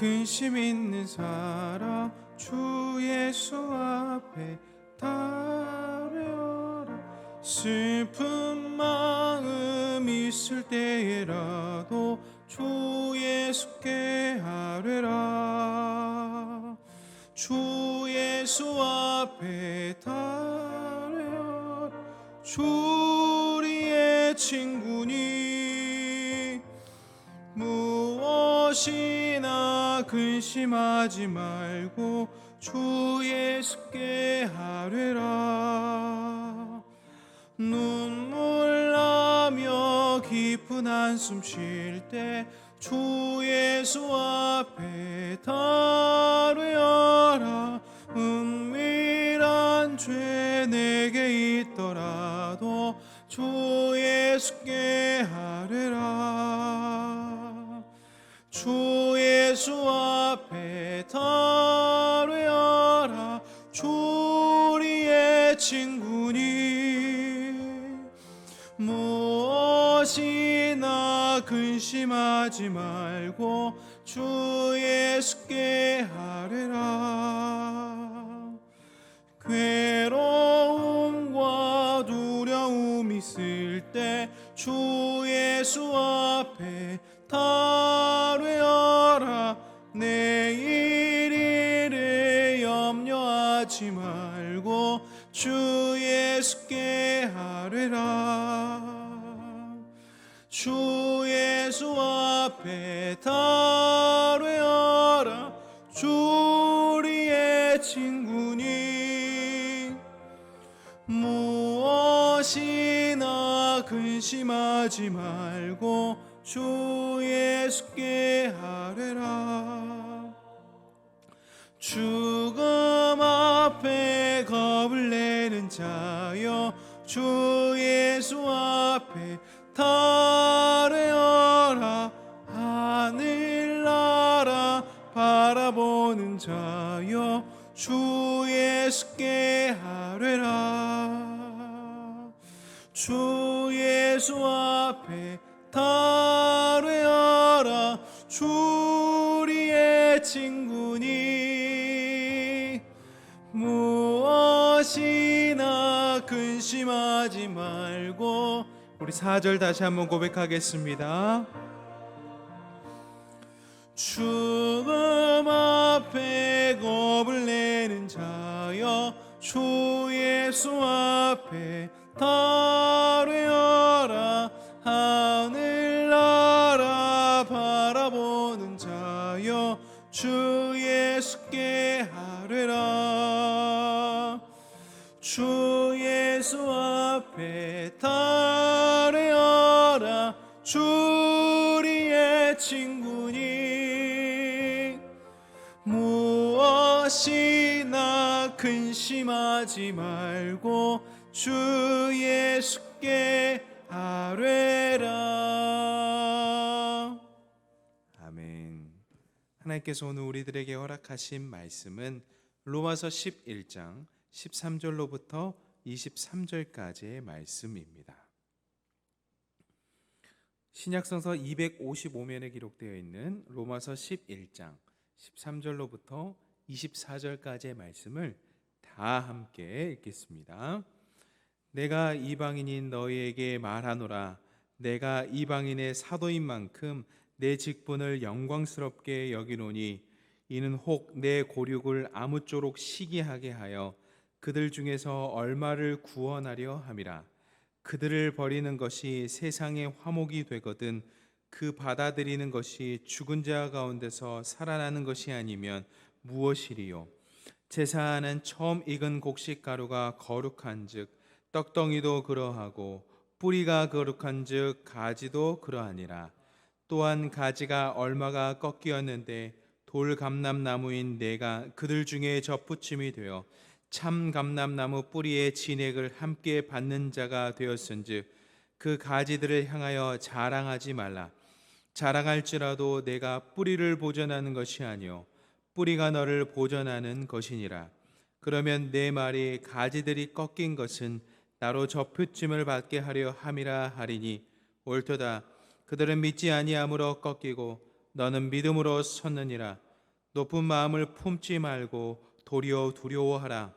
근심 있는 사람 주 예수 앞에 달려라. 슬픈 마음 있을 때에라도 주 예수께 아뢰라. 주 예수 앞에 달려라. 주 우리의 친구니 무엇이나 근심하지 말고 주 예수께 하뢰라. 눈물 나며 깊은 한숨 쉴 때 주 예수 앞에 다뢰어라. 은밀한 죄 내게 있더라도 주 예수께 하뢰라 주 예수 앞에 다뢰어라. 주 우리의 친구니. 무엇이나 근심하지 말고 주 예수께 하뢰라. 괴로움과 두려움 있을 때 주 예수 앞에 다 하지 말고 주 예수께 하뢰라. 죽음 앞에 겁을 내는 자여 주 예수 앞에 다뢰어라. 하늘나라 바라보는 자여 주 예수께 하뢰라. 주 예수 앞에 다뢰어라 주 우리의 친구니 무엇이나 근심하지 말고 우리 4절 다시 한번 고백하겠습니다. 죽음 앞에 겁을 내는 자여 주 예수 앞에 다뢰어라 하늘 나라 바라보는 자여 주 예수께 하뢰라. 주 예수 앞에 다뢰어라 주 우리의 친구니. 무엇이나 근심하지 말고 주 예수께 아뢰라 아멘 하나님께서 오늘 우리들에게 허락하신 말씀은 로마서 11장 13절로부터 23절까지의 말씀입니다. 신약성서 255면에 기록되어 있는 로마서 11장 13절로부터 24절까지의 말씀을 다 함께 읽겠습니다. 내가 이방인인 너희에게 말하노라. 내가 이방인의 사도인 만큼 내 직분을 영광스럽게 여기노니 이는 혹 내 고륙을 아무쪼록 시기하게 하여 그들 중에서 얼마를 구원하려 함이라. 그들을 버리는 것이 세상의 화목이 되거든 그 받아들이는 것이 죽은 자 가운데서 살아나는 것이 아니면 무엇이리요? 제사하는 처음 익은 곡식 가루가 거룩한즉 떡덩이도 그러하고 뿌리가 거룩한즉 가지도 그러하니라. 또한 가지가 얼마가 꺾이었는데 돌 감람나무인 내가 그들 중에 접붙임이 되어 참 감람나무 뿌리의 진액을 함께 받는 자가 되었은즉 그 가지들을 향하여 자랑하지 말라. 자랑할지라도 내가 뿌리를 보존하는 것이 아니요 뿌리가 너를 보존하는 것이니라. 그러면 내 말이 가지들이 꺾인 것은 나로 접붙임을 받게 하려 함이라 하리니 옳도다. 그들은 믿지 아니함으로 꺾이고 너는 믿음으로 섰느니라. 높은 마음을 품지 말고 도리어 두려워하라.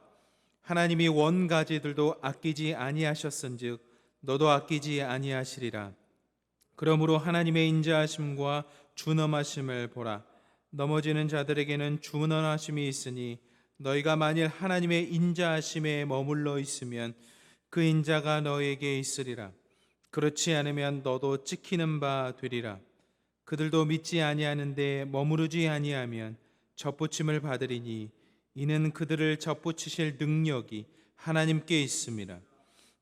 하나님이 원 가지들도 아끼지 아니하셨은즉 너도 아끼지 아니하시리라. 그러므로 하나님의 인자하심과 준엄하심을 보라. 넘어지는 자들에게는 준엄하심이 있으니 너희가 만일 하나님의 인자하심에 머물러 있으면 그 인자가 너에게 있으리라. 그렇지 않으면 너도 찍히는 바 되리라. 그들도 믿지 아니하는데 머무르지 아니하면 접붙임을 받으리니 이는 그들을 접붙이실 능력이 하나님께 있습니다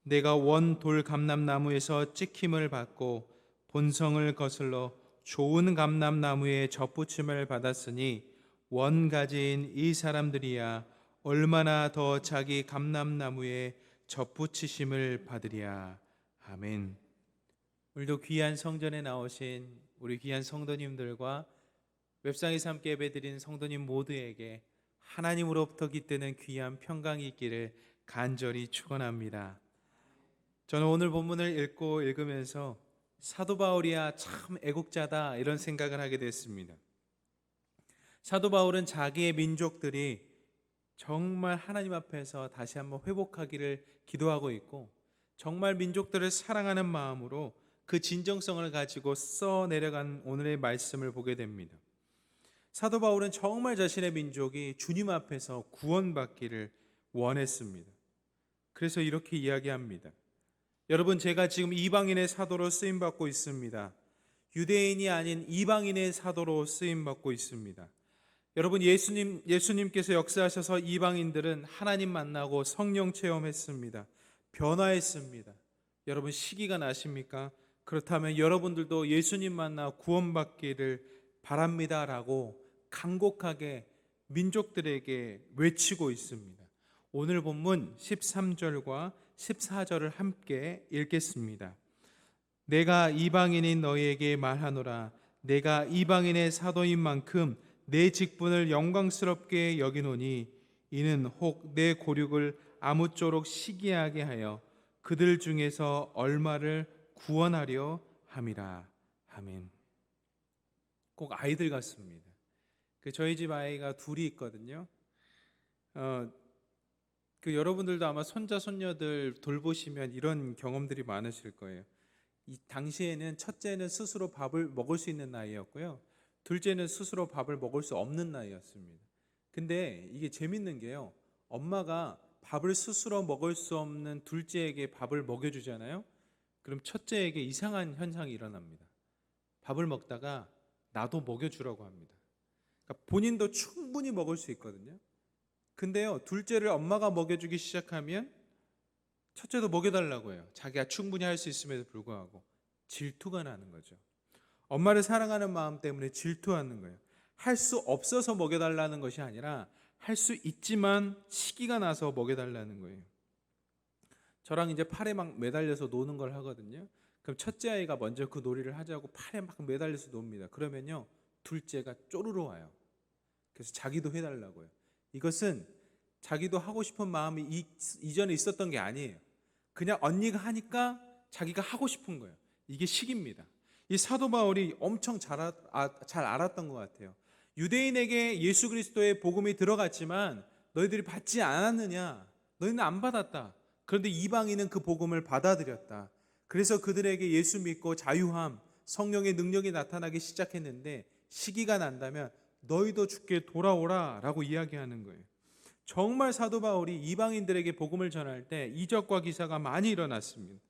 내가 원 돌 감람나무에서 찍힘을 받고 본성을 거슬러 좋은 감람나무에 접붙임을 받았으니 원 가지인 이 사람들이야 얼마나 더 자기 감람나무에 접붙이심을 받으랴 아멘. 오늘도 귀한 성전에 나오신 우리 귀한 성도님들과 웹상에서 함께 예배드린 성도님 모두에게 하나님으로부터 깃드는 귀한 평강이 있기를 간절히 축원합니다. 저는 오늘 본문을 읽고 읽으면서 사도 바울이야 참 애국자다 이런 생각을 하게 됐습니다. 사도 바울은 자기의 민족들이 정말 하나님 앞에서 다시 한번 회복하기를 기도하고 있고 정말 민족들을 사랑하는 마음으로 그 진정성을 가지고 써 내려간 오늘의 말씀을 보게 됩니다. 사도 바울은 정말 자신의 민족이 주님 앞에서 구원받기를 원했습니다. 그래서 이렇게 이야기합니다. 여러분 제가 지금 이방인의 사도로 쓰임 받고 있습니다. 유대인이 아닌 이방인의 사도로 쓰임 받고 있습니다. 여러분 예수님 예수님께서 역사하셔서 이방인들은 하나님 만나고 성령 체험했습니다. 변화했습니다. 여러분 시기가 나십니까? 그렇다면 여러분들도 예수님 만나 구원받기를 바랍니다라고 간곡하게 민족들에게 외치고 있습니다. 오늘 본문 13절과 14절을 함께 읽겠습니다. 내가 이방인인 너희에게 말하노라 내가 이방인의 사도인 만큼 내 직분을 영광스럽게 여기노니 이는 혹 내 고륙을 아무쪼록 시기하게 하여 그들 중에서 얼마를 구원하려 함이라. 아멘. 꼭 아이들 같습니다. 그 저희 집 아이가 둘이 있거든요. 어, 그 여러분들도 아마 손자 손녀들 돌보시면 이런 경험들이 많으실 거예요. 이 당시에는 첫째는 스스로 밥을 먹을 수 있는 나이였고요. 둘째는 스스로 밥을 먹을 수 없는 나이였습니다. 근데 이게 재밌는 게요. 엄마가 밥을 스스로 먹을 수 없는 둘째에게 밥을 먹여주잖아요. 그럼 첫째에게 이상한 현상이 일어납니다. 밥을 먹다가 나도 먹여주라고 합니다. 그러니까 본인도 충분히 먹을 수 있거든요. 근데요, 둘째를 엄마가 먹여주기 시작하면 첫째도 먹여달라고 해요. 자기가 충분히 할 수 있음에도 불구하고 질투가 나는 거죠. 엄마를 사랑하는 마음 때문에 질투하는 거예요. 할 수 없어서 먹여달라는 것이 아니라 할 수 있지만 시기가 나서 먹여달라는 거예요. 저랑 이제 팔에 막 매달려서 노는 걸 하거든요. 그럼 첫째 아이가 먼저 그 놀이를 하자고 팔에 막 매달려서 놉니다. 그러면요, 둘째가 쪼르르 와요. 그래서 자기도 해달라고요. 이것은 자기도 하고 싶은 마음이 이, 이전에 있었던 게 아니에요. 그냥 언니가 하니까 자기가 하고 싶은 거예요. 이게 식입니다. 이 사도 바울이 엄청 잘, 아, 잘 알았던 것 같아요. 유대인에게 예수 그리스도의 복음이 들어갔지만 너희들이 받지 않았느냐? 너희는 안 받았다. 그런데 이방인은 그 복음을 받아들였다. 그래서 그들에게 예수 믿고 자유함, 성령의 능력이 나타나기 시작했는데 시기가 난다면 너희도 죽게 돌아오라 라고 이야기하는 거예요. 정말 사도 바울이 이방인들에게 복음을 전할 때 이적과 기사가 많이 일어났습니다.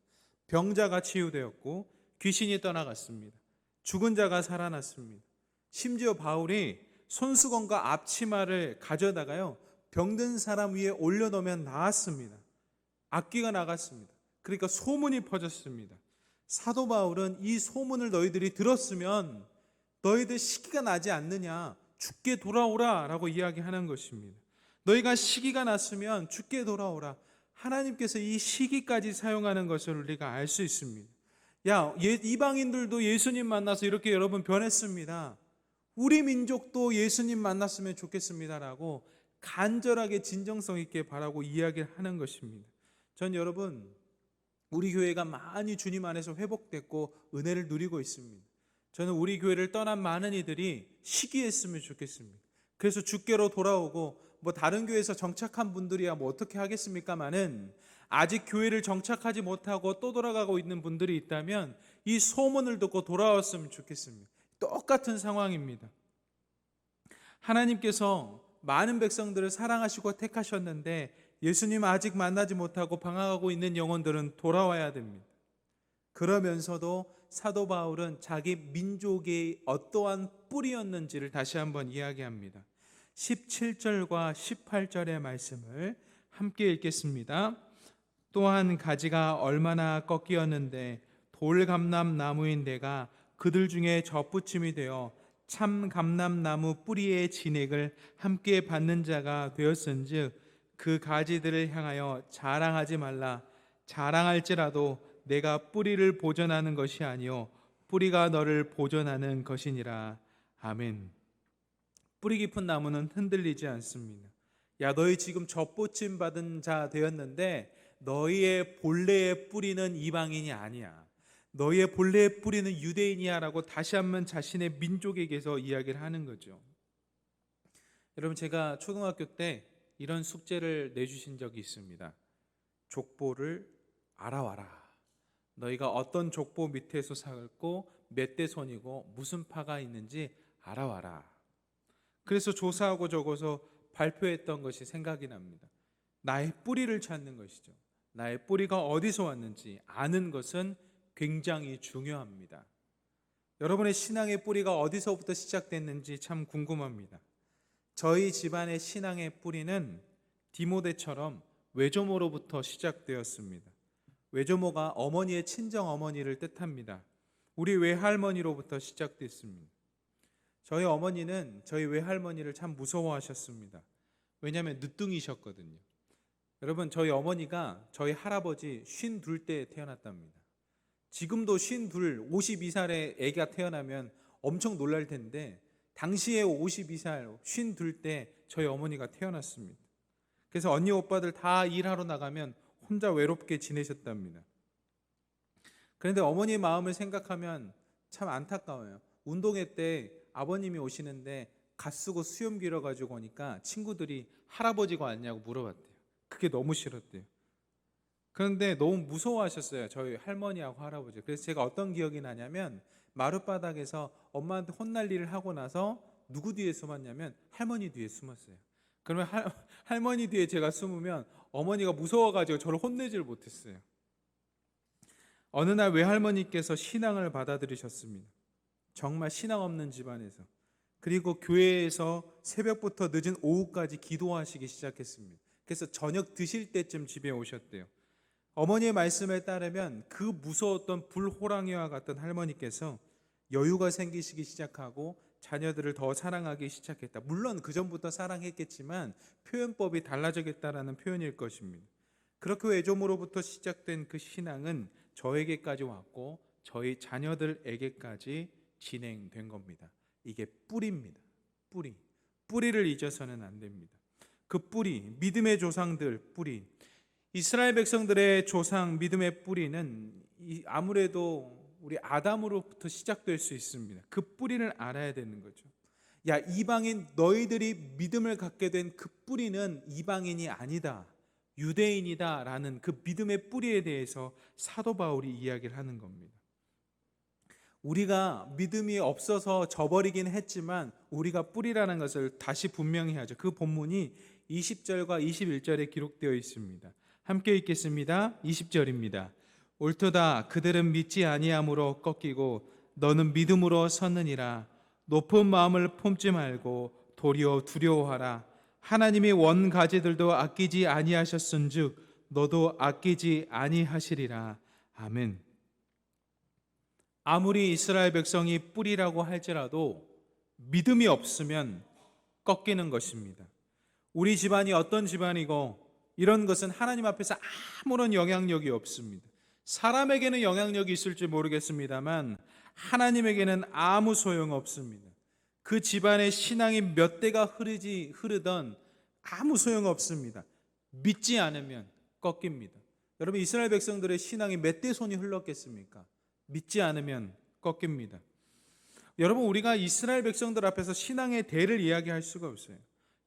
병자가 치유되었고 귀신이 떠나갔습니다. 죽은 자가 살아났습니다. 심지어 바울이 손수건과 앞치마를 가져다가요 병든 사람 위에 올려놓으면 나았습니다. 악기가 나갔습니다. 그러니까 소문이 퍼졌습니다. 사도 바울은 이 소문을 너희들이 들었으면 너희들 시기가 나지 않느냐 죽게 돌아오라 라고 이야기하는 것입니다. 너희가 시기가 났으면 죽게 돌아오라. 하나님께서 이 시기까지 사용하는 것을 우리가 알 수 있습니다. 야, 예, 이방인들도 예수님 만나서 이렇게 여러분 변했습니다. 우리 민족도 예수님 만났으면 좋겠습니다라고 간절하게 진정성 있게 바라고 이야기를 하는 것입니다. 전 여러분 우리 교회가 많이 주님 안에서 회복됐고 은혜를 누리고 있습니다. 저는 우리 교회를 떠난 많은 이들이 시기했으면 좋겠습니다. 그래서 주께로 돌아오고 뭐 다른 교회에서 정착한 분들이야 뭐 어떻게 하겠습니까마는 아직 교회를 정착하지 못하고 또 돌아가고 있는 분들이 있다면 이 소문을 듣고 돌아왔으면 좋겠습니다. 똑같은 상황입니다. 하나님께서 많은 백성들을 사랑하시고 택하셨는데 예수님 아직 만나지 못하고 방황하고 있는 영혼들은 돌아와야 됩니다. 그러면서도 사도 바울은 자기 민족의 어떠한 뿌리였는지를 다시 한번 이야기합니다. 17절과 18절의 말씀을 함께 읽겠습니다. 또한 가지가 얼마나 꺾이었는데 돌감람 나무인 내가 그들 중에 젖붙임이 되어 참 감람 나무 뿌리의 진액을 함께 받는 자가 되었은즉 그 가지들을 향하여 자랑하지 말라 자랑할지라도 내가 뿌리를 보존하는 것이 아니요 뿌리가 너를 보존하는 것이니라 아멘. 뿌리 깊은 나무는 흔들리지 않습니다. 야 너희 지금 젖보침 받은 자 되었는데 너희의 본래의 뿌리는 이방인이 아니야. 너희의 본래의 뿌리는 유대인이야라고 다시 한번 자신의 민족에게서 이야기를 하는 거죠. 여러분 제가 초등학교 때 이런 숙제를 내주신 적이 있습니다. 족보를 알아와라. 너희가 어떤 족보 밑에서 살고 몇 대 손이고 무슨 파가 있는지 알아와라. 그래서 조사하고 적어서 발표했던 것이 생각이 납니다. 나의 뿌리를 찾는 것이죠. 나의 뿌리가 어디서 왔는지 아는 것은 굉장히 중요합니다. 여러분의 신앙의 뿌리가 어디서부터 시작됐는지 참 궁금합니다. 저희 집안의 신앙의 뿌리는 디모데처럼 외조모로부터 시작되었습니다. 외조모가 어머니의 친정 어머니를 뜻합니다. 우리 외할머니로부터 시작됐습니다. 저희 어머니는 저희 외할머니를 참 무서워하셨습니다. 왜냐하면 늦둥이셨거든요. 여러분 저희 어머니가 저희 할아버지 쉰둘때 태어났답니다. 지금도 쉰 둘, 52살에 애가 태어나면 엄청 놀랄 텐데 당시에 52살, 쉰둘때 저희 어머니가 태어났습니다. 그래서 언니 오빠들 다 일하러 나가면 혼자 외롭게 지내셨답니다. 그런데 어머니의 마음을 생각하면 참 안타까워요. 운동회 때 아버님이 오시는데 갓 쓰고 수염 길어가지고 오니까 친구들이 할아버지가 왔냐고 물어봤대요. 그게 너무 싫었대요. 그런데 너무 무서워하셨어요. 저희 할머니하고 할아버지. 그래서 제가 어떤 기억이 나냐면 마룻바닥에서 엄마한테 혼날 일을 하고 나서 누구 뒤에 숨었냐면 할머니 뒤에 숨었어요. 그러면 할, 할머니 뒤에 제가 숨으면 어머니가 무서워가지고 저를 혼내질 못했어요. 어느 날 외할머니께서 신앙을 받아들이셨습니다. 정말 신앙 없는 집안에서. 그리고 교회에서 새벽부터 늦은 오후까지 기도하시기 시작했습니다. 그래서 저녁 드실 때쯤 집에 오셨대요. 어머니의 말씀에 따르면 그 무서웠던 불호랑이와 같은 할머니께서 여유가 생기시기 시작하고 자녀들을 더 사랑하기 시작했다. 물론 그 전부터 사랑했겠지만 표현법이 달라졌겠다라는 표현일 것입니다. 그렇게 외조모로부터 시작된 그 신앙은 저에게까지 왔고 저희 자녀들에게까지 진행된 겁니다. 이게 뿌리입니다. 뿌리. 뿌리를 잊어서는 안 됩니다. 그 뿌리, 믿음의 조상들 뿌리. 이스라엘 백성들의 조상 믿음의 뿌리는 아무래도 우리 아담으로부터 시작될 수 있습니다. 그 뿌리를 알아야 되는 거죠. 야, 이방인 너희들이 믿음을 갖게 된 그 뿌리는 이방인이 아니다. 유대인이다라는 그 믿음의 뿌리에 대해서 사도 바울이 이야기를 하는 겁니다. 우리가 믿음이 없어서 저버리긴 했지만 우리가 뿌리라는 것을 다시 분명히 하죠. 그 본문이 20절과 21절에 기록되어 있습니다. 함께 읽겠습니다. 20절입니다. 옳도다 그들은 믿지 아니함으로 꺾이고 너는 믿음으로 섰느니라 높은 마음을 품지 말고 도리어 두려워하라 하나님이 원 가지들도 아끼지 아니하셨은즉 너도 아끼지 아니하시리라 아멘. 아무리 이스라엘 백성이 뿌리라고 할지라도 믿음이 없으면 꺾이는 것입니다. 우리 집안이 어떤 집안이고 이런 것은 하나님 앞에서 아무런 영향력이 없습니다. 사람에게는 영향력이 있을지 모르겠습니다만 하나님에게는 아무 소용 없습니다. 그 집안의 신앙이 몇 대가 흐르지 흐르던 아무 소용 없습니다. 믿지 않으면 꺾입니다. 여러분 이스라엘 백성들의 신앙이 몇 대 손이 흘렀겠습니까? 믿지 않으면 꺾입니다. 여러분 우리가 이스라엘 백성들 앞에서 신앙의 대를 이야기할 수가 없어요.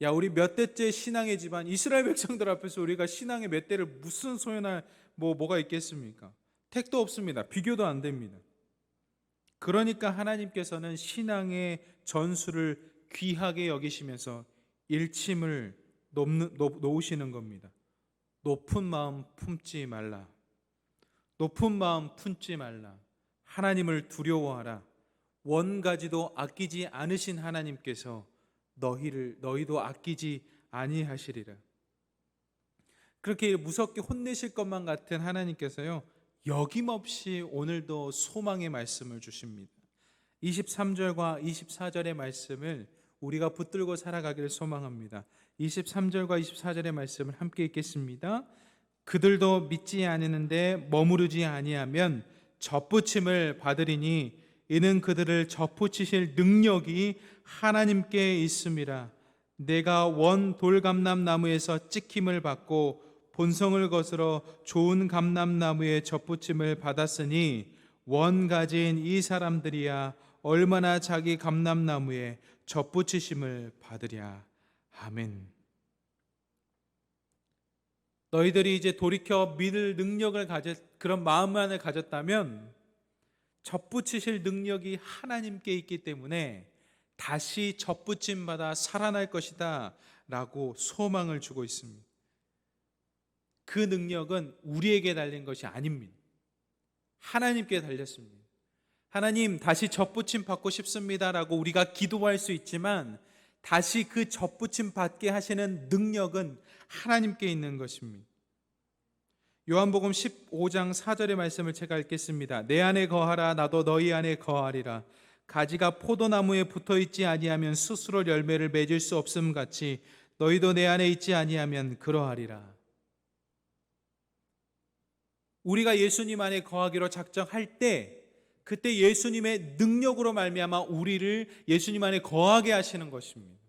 야 우리 몇 대째 신앙의 집안 이스라엘 백성들 앞에서 우리가 신앙의 몇 대를 무슨 소연할 뭐 뭐가 있겠습니까? 택도 없습니다. 비교도 안 됩니다. 그러니까 하나님께서는 신앙의 전술을 귀하게 여기시면서 일침을 놓는, 놓, 놓으시는 겁니다. 높은 마음 품지 말라. 높은 마음 품지 말라. 하나님을 두려워하라. 원가지도 아끼지 않으신 하나님께서 너희를 너희도 아끼지 아니하시리라. 그렇게 무섭게 혼내실 것만 같은 하나님께서요. 여김없이 오늘도 소망의 말씀을 주십니다. 23절과 24절의 말씀을 우리가 붙들고 살아가기를 소망합니다. 23절과 24절의 말씀을 함께 읽겠습니다. 그들도 믿지 않으는데 머무르지 아니하면 접붙임을 받으리니 이는 그들을 접붙이실 능력이 하나님께 있음이라. 내가 원 돌감람 나무에서 찍힘을 받고 본성을 거스러 좋은 감람 나무에 접붙임을 받았으니 원 가진 이 사람들이야 얼마나 자기 감람 나무에 접붙이심을 받으랴. 아멘. 너희들이 이제 돌이켜 믿을 능력을 가졌 그런 마음만을 가졌다면 접붙이실 능력이 하나님께 있기 때문에 다시 접붙임 받아 살아날 것이다 라고 소망을 주고 있습니다. 그 능력은 우리에게 달린 것이 아닙니다. 하나님께 달렸습니다. 하나님 다시 접붙임 받고 싶습니다 라고 우리가 기도할 수 있지만 다시 그 접붙임 받게 하시는 능력은 하나님께 있는 것입니다. 요한복음 15장 4절의 말씀을 제가 읽겠습니다. 내 안에 거하라 나도 너희 안에 거하리라. 가지가 포도나무에 붙어 있지 아니하면 스스로 열매를 맺을 수 없음 같이 너희도 내 안에 있지 아니하면 그러하리라. 우리가 예수님 안에 거하기로 작정할 때 그때 예수님의 능력으로 말미암아 우리를 예수님 안에 거하게 하시는 것입니다.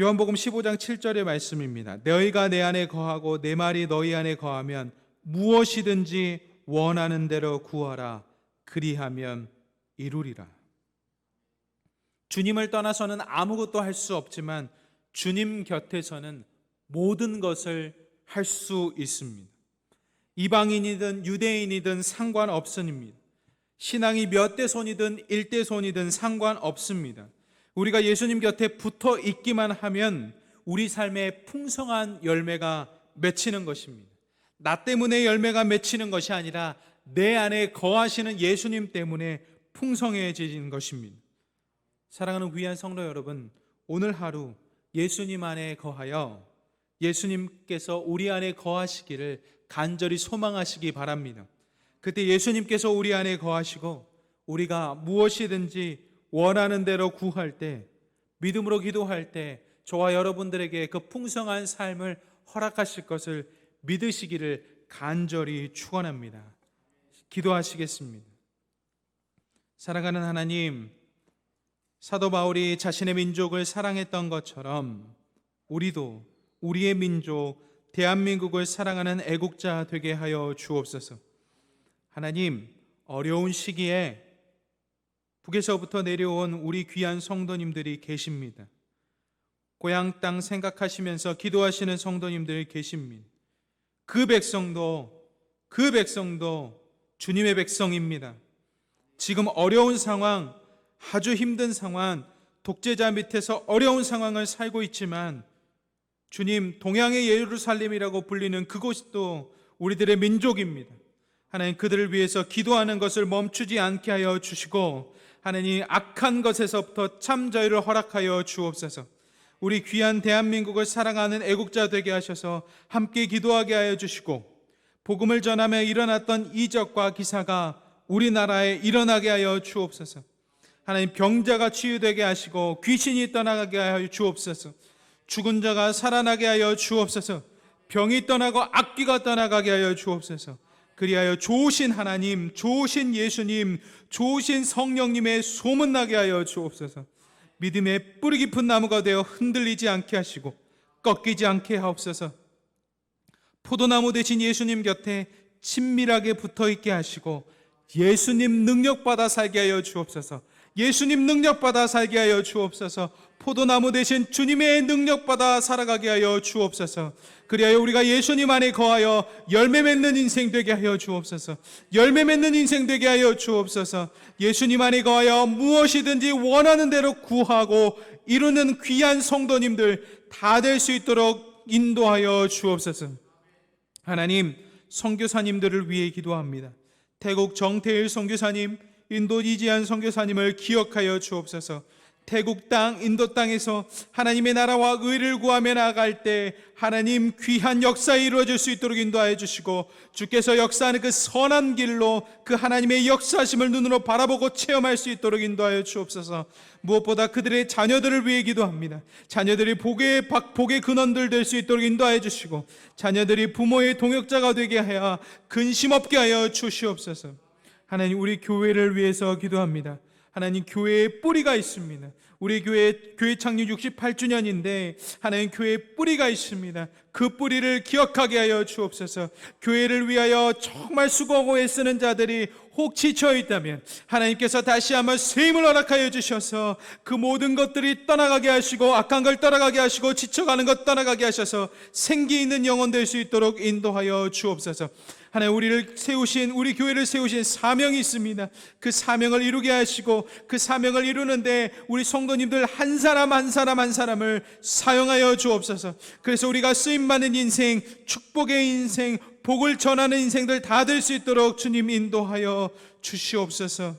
요한복음 15장 7절의 말씀입니다. 너희가 내 안에 거하고 내 말이 너희 안에 거하면 무엇이든지 원하는 대로 구하라. 그리하면 이루리라. 주님을 떠나서는 아무것도 할 수 없지만 주님 곁에서는 모든 것을 할 수 있습니다. 이방인이든 유대인이든 상관없습니다. 신앙이 몇 대 손이든 일대 손이든 상관없습니다. 우리가 예수님 곁에 붙어 있기만 하면 우리 삶에 풍성한 열매가 맺히는 것입니다. 나 때문에 열매가 맺히는 것이 아니라 내 안에 거하시는 예수님 때문에 풍성해지는 것입니다. 사랑하는 귀한 성도 여러분, 오늘 하루 예수님 안에 거하여 예수님께서 우리 안에 거하시기를 간절히 소망하시기 바랍니다. 그때 예수님께서 우리 안에 거하시고 우리가 무엇이든지 원하는 대로 구할 때 믿음으로 기도할 때 저와 여러분들에게 그 풍성한 삶을 허락하실 것을 믿으시기를 간절히 축원합니다. 기도하시겠습니다. 사랑하는 하나님, 사도 바울이 자신의 민족을 사랑했던 것처럼 우리도 우리의 민족 대한민국을 사랑하는 애국자 되게 하여 주옵소서. 하나님, 어려운 시기에 북에서부터 내려온 우리 귀한 성도님들이 계십니다. 고향 땅 생각하시면서 기도하시는 성도님들 계십니다. 그 백성도 그 백성도 주님의 백성입니다. 지금 어려운 상황, 아주 힘든 상황, 독재자 밑에서 어려운 상황을 살고 있지만 주님 동양의 예루살렘이라고 불리는 그곳도 우리들의 민족입니다. 하나님 그들을 위해서 기도하는 것을 멈추지 않게 하여 주시고 하나님 악한 것에서부터 참 자유를 허락하여 주옵소서. 우리 귀한 대한민국을 사랑하는 애국자 되게 하셔서 함께 기도하게 하여 주시고 복음을 전하며 일어났던 이적과 기사가 우리나라에 일어나게 하여 주옵소서. 하나님 병자가 치유되게 하시고 귀신이 떠나가게 하여 주옵소서. 죽은 자가 살아나게 하여 주옵소서. 병이 떠나고 악기가 떠나가게 하여 주옵소서. 그리하여 좋으신 하나님, 좋으신 예수님, 좋으신 성령님의 소문나게 하여 주옵소서. 믿음의 뿌리 깊은 나무가 되어 흔들리지 않게 하시고 꺾이지 않게 하옵소서. 포도나무 대신 예수님 곁에 친밀하게 붙어 있게 하시고 예수님 능력 받아 살게 하여 주옵소서. 예수님 능력받아 살게 하여 주옵소서. 포도나무 대신 주님의 능력받아 살아가게 하여 주옵소서. 그리하여 우리가 예수님 안에 거하여 열매 맺는 인생 되게 하여 주옵소서. 열매 맺는 인생 되게 하여 주옵소서. 예수님 안에 거하여 무엇이든지 원하는 대로 구하고 이루는 귀한 성도님들 다 될 수 있도록 인도하여 주옵소서. 하나님, 선교사님들을 위해 기도합니다. 태국 정태일 선교사님, 인도 이지한 선교사님을 기억하여 주옵소서. 태국 땅, 인도 땅에서 하나님의 나라와 의를 구하며 나아갈 때 하나님 귀한 역사 이루어질 수 있도록 인도하여 주시고 주께서 역사하는 그 선한 길로 그 하나님의 역사심을 눈으로 바라보고 체험할 수 있도록 인도하여 주옵소서. 무엇보다 그들의 자녀들을 위해 기도합니다. 자녀들이 복의 박 복의 근원들 될 수 있도록 인도하여 주시고 자녀들이 부모의 동역자가 되게 하여 근심 없게 하여 주시옵소서. 하나님 우리 교회를 위해서 기도합니다. 하나님 교회에 뿌리가 있습니다. 우리 교회 교회 창립 68주년인데 하나님 교회에 뿌리가 있습니다. 그 뿌리를 기억하게 하여 주옵소서. 교회를 위하여 정말 수고하고 애쓰는 자들이 혹 지쳐 있다면 하나님께서 다시 한번 새 힘을 허락하여 주셔서 그 모든 것들이 떠나가게 하시고 악한 걸 떠나가게 하시고 지쳐가는 것 떠나가게 하셔서 생기 있는 영혼 될 수 있도록 인도하여 주옵소서. 하나님 우리를 세우신 우리 교회를 세우신 사명이 있습니다. 그 사명을 이루게 하시고 그 사명을 이루는데 우리 성도님들 한 사람 한 사람 한 사람을 사용하여 주옵소서. 그래서 우리가 쓰임 받는 인생, 축복의 인생, 복을 전하는 인생들 다 될 수 있도록 주님 인도하여 주시옵소서.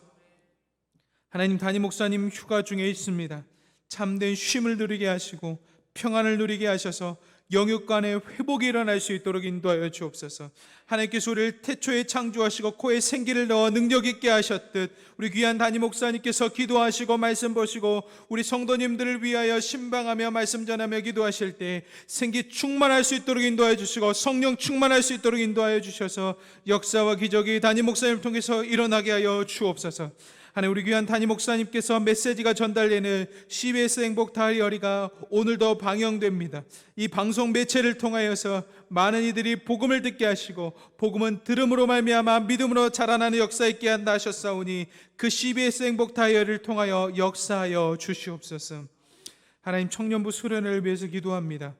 하나님 담임 목사님 휴가 중에 있습니다. 참된 쉼을 누리게 하시고 평안을 누리게 하셔서 영육간의 회복이 일어날 수 있도록 인도하여 주옵소서. 하나님께서 우리를 태초에 창조하시고 코에 생기를 넣어 능력 있게 하셨듯 우리 귀한 담임 목사님께서 기도하시고 말씀 보시고 우리 성도님들을 위하여 신방하며 말씀 전하며 기도하실 때 생기 충만할 수 있도록 인도하여 주시고 성령 충만할 수 있도록 인도하여 주셔서 역사와 기적이 담임 목사님을 통해서 일어나게 하여 주옵소서. 하나님 우리 귀한 담임 목사님께서 메시지가 전달되는 CBS 행복 다이어리가 오늘도 방영됩니다. 이 방송 매체를 통하여서 많은 이들이 복음을 듣게 하시고 복음은 들음으로 말미암아 믿음으로 자라나는 역사 있게 한다 하셨사오니 그 CBS 행복 다이어리를 통하여 역사하여 주시옵소서. 하나님 청년부 수련을 위해서 기도합니다.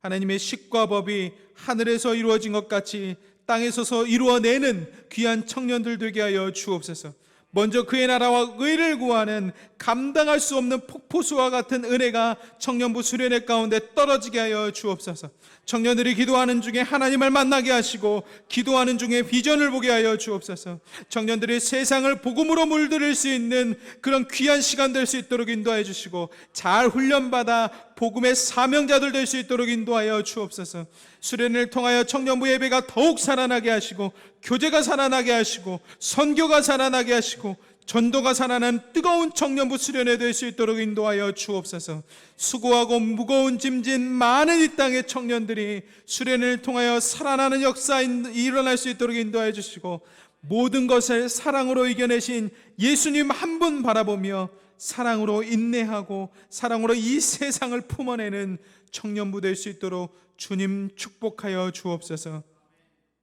하나님의 식과 법이 하늘에서 이루어진 것 같이 땅에 서서 이루어내는 귀한 청년들 되게 하여 주옵소서. 먼저 그의 나라와 의를 구하는 감당할 수 없는 폭포수와 같은 은혜가 청년부 수련회 가운데 떨어지게 하여 주옵소서. 청년들이 기도하는 중에 하나님을 만나게 하시고 기도하는 중에 비전을 보게 하여 주옵소서. 청년들이 세상을 복음으로 물들일 수 있는 그런 귀한 시간 될 수 있도록 인도해 주시고 잘 훈련받아 복음의 사명자들 될 수 있도록 인도하여 주옵소서. 수련을 통하여 청년부 예배가 더욱 살아나게 하시고 교제가 살아나게 하시고 선교가 살아나게 하시고 전도가 살아난 뜨거운 청년부 수련회 될 수 있도록 인도하여 주옵소서. 수고하고 무거운 짐진 많은 이 땅의 청년들이 수련을 통하여 살아나는 역사 일어날 수 있도록 인도하여 주시고 모든 것을 사랑으로 이겨내신 예수님 한 분 바라보며 사랑으로 인내하고 사랑으로 이 세상을 품어내는 청년부 될 수 있도록 주님 축복하여 주옵소서.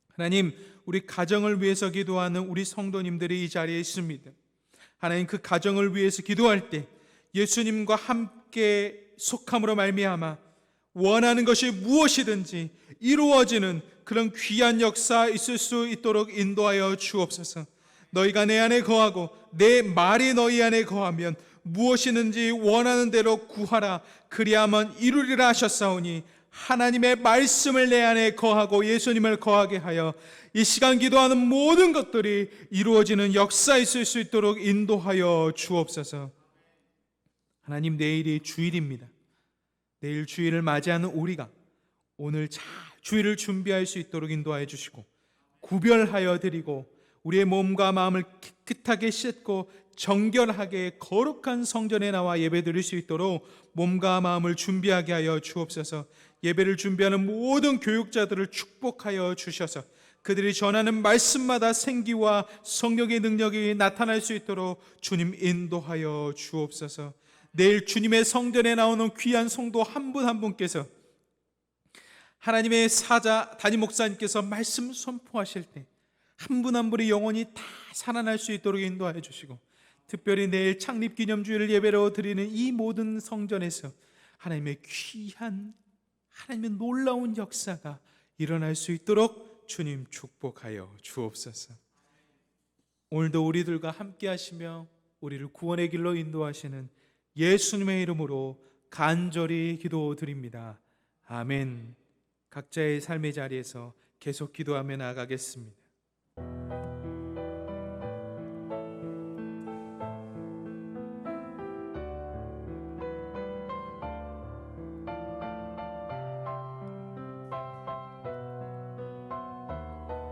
하나님, 우리 가정을 위해서 기도하는 우리 성도님들이 이 자리에 있습니다. 하나님 그 가정을 위해서 기도할 때 예수님과 함께 속함으로 말미암아 원하는 것이 무엇이든지 이루어지는 그런 귀한 역사 있을 수 있도록 인도하여 주옵소서. 너희가 내 안에 거하고 내 말이 너희 안에 거하면 무엇이든지 원하는 대로 구하라 그리하면 이루리라 하셨사오니 하나님의 말씀을 내 안에 거하고 예수님을 거하게 하여 이 시간 기도하는 모든 것들이 이루어지는 역사 있을 수 있도록 인도하여 주옵소서. 하나님 내일이 주일입니다. 내일 주일을 맞이하는 우리가 오늘 잘 주일을 준비할 수 있도록 인도하여 주시고 구별하여 드리고 우리의 몸과 마음을 깨끗하게 씻고 정결하게 거룩한 성전에 나와 예배 드릴 수 있도록 몸과 마음을 준비하게 하여 주옵소서. 예배를 준비하는 모든 교육자들을 축복하여 주셔서 그들이 전하는 말씀마다 생기와 성령의 능력이 나타날 수 있도록 주님 인도하여 주옵소서. 내일 주님의 성전에 나오는 귀한 성도 한 분한 분께서 하나님의 사자 담임 목사님께서 말씀 선포하실 때 한 분 한 분이 영혼이 다 살아날 수 있도록 인도하여 주시고 특별히 내일 창립 기념주일을 예배로 드리는 이 모든 성전에서 하나님의 귀한 하나님의 놀라운 역사가 일어날 수 있도록 주님 축복하여 주옵소서. 오늘도 우리들과 함께 하시며 우리를 구원의 길로 인도하시는 예수님의 이름으로 간절히 기도드립니다. 아멘. 각자의 삶의 자리에서 계속 기도하며 나가겠습니다.